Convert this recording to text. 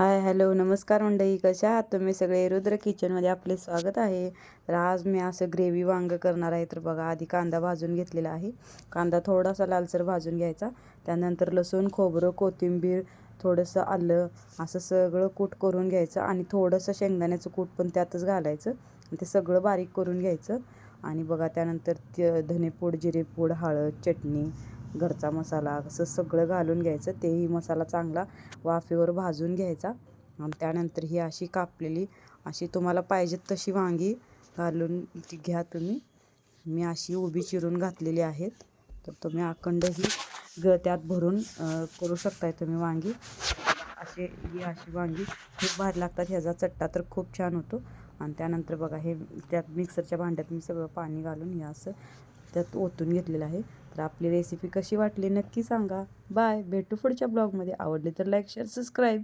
Hi hello नमस्कार मंडळी कशा आहात तुम्ही? सगळे रुद्र किचनमध्ये आपले स्वागत आहे. तर आज मी असं ग्रेव्ही वांग करणार आहे. तर बघा आधी कांदा भाजून घेतलेला आहे. कांदा थोडासा लालसर भाजून घ्यायचा. त्यानंतर लसूण खोबरं कोथिंबीर थोडंसं आलं असं सगळं कूट करून घ्यायचं आणि थोडंसं शेंगदाण्याचं कूट पण त्यातच घालायचं. ते सगळं बारीक करून घ्यायचं. आणि बघा त्यानंतर ते धनेपूड जिरेपूड हळद चटणी घरचा मसाला असं सगळं घालून घ्यायचं. तेही मसाला चांगला वाफेवर भाजून घ्यायचा. आणि त्यानंतर ही अशी कापलेली अशी तुम्हाला पाहिजे तशी वांगी घालून ती घ्या तुम्ही. मी अशी उभी चिरून घातलेली आहेत. तर तुम्ही अखंड ही ग त्यात भरून करू शकताय तुम्ही वांगी. असे ही अशी वांगी खूप भारी लागतात. ह्याचा चट्टा तर खूप छान होतो. आणि त्यानंतर बघा हे त्यात मिक्सरच्या भांड्यात मी सगळं पाणी घालून हे असं त्यात ओतून घेतलेलं आहे. तर आपली रेसिपी कशी वाटली नक्की सांगा. बाय भेटू पुढच्या ब्लॉगमध्ये आवडली तर लाईक शेअर सबस्क्राईब